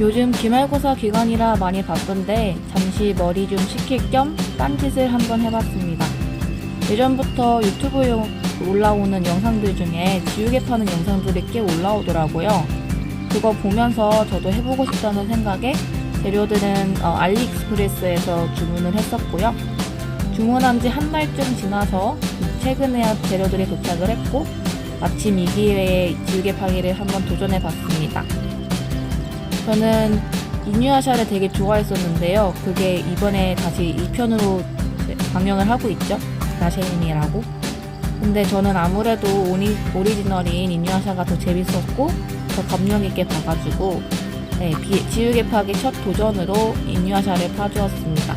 요즘 기말고사 기간이라 많이 바쁜데 잠시 머리 좀 식힐 겸 딴짓을 한번 해봤습니다. 예전부터 유튜브에 올라오는 영상들 중에 지우개 파는 영상들이 꽤 올라오더라고요. 그거 보면서 저도 해보고 싶다는 생각에 재료들은 어, 알리익스프레스에서 주문을 했었고요. 주문한 지 한 달쯤 지나서 최근에 재료들이 도착을 했고 마침 이 기회에 지우개 파기를 한번 도전해 봤습니다. 저는 이뉴아샤를 되게 좋아했었는데요. 그게 이번에 다시 2편으로 방영을 하고 있죠. 나셰인이라고. 근데 저는 아무래도 오리, 오리지널인 이뉴아샤가 더 재밌었고 더 감명 있게 봐가지고 네, 비- 지우개 파기 첫 도전으로 이뉴아샤를 파주었습니다.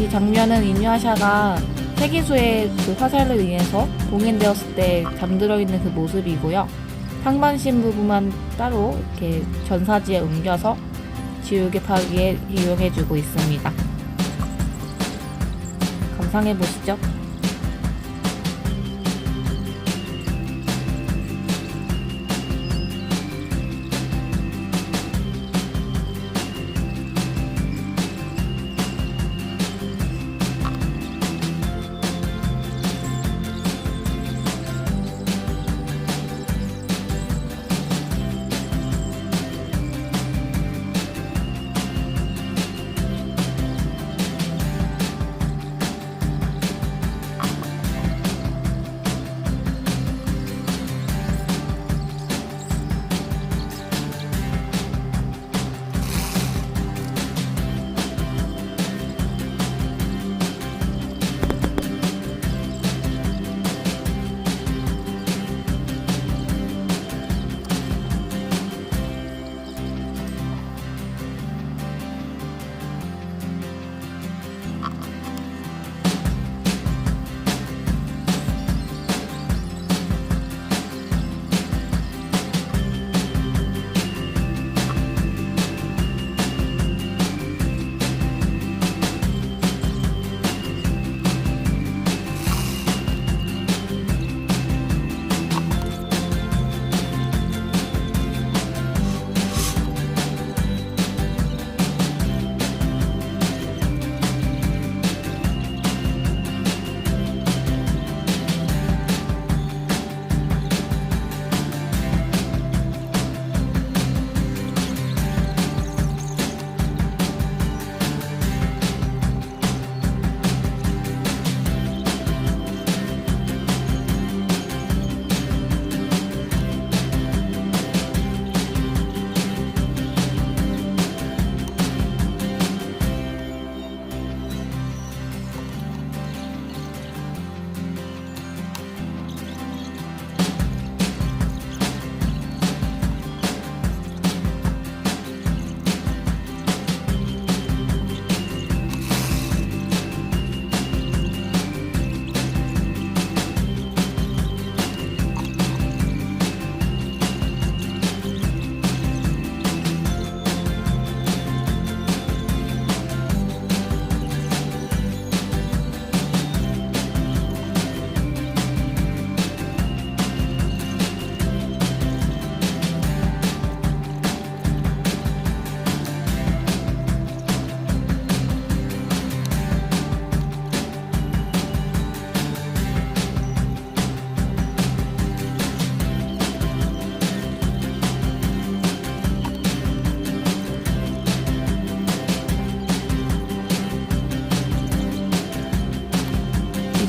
이 장면은 이뉴아샤가 세기수의 그 화살로 인해서 봉인되었을 때 잠들어 있는 그 모습이고요. 상반신 부분만 따로 이렇게 전사지에 옮겨서 지우개 파기에 이용해주고 있습니다. 감상해 보시죠.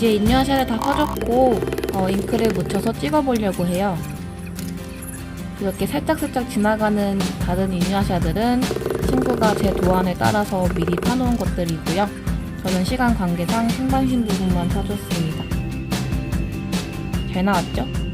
이제 인유아샤를 다 퍼줬고 어, 잉크를 묻혀서 찍어보려고 해요. 이렇게 살짝살짝 지나가는 다른 인유아샤들은 친구가 제 도안에 따라서 미리 파놓은 것들이고요. 저는 시간 관계상 상반신 부분만 파줬습니다. 잘 나왔죠?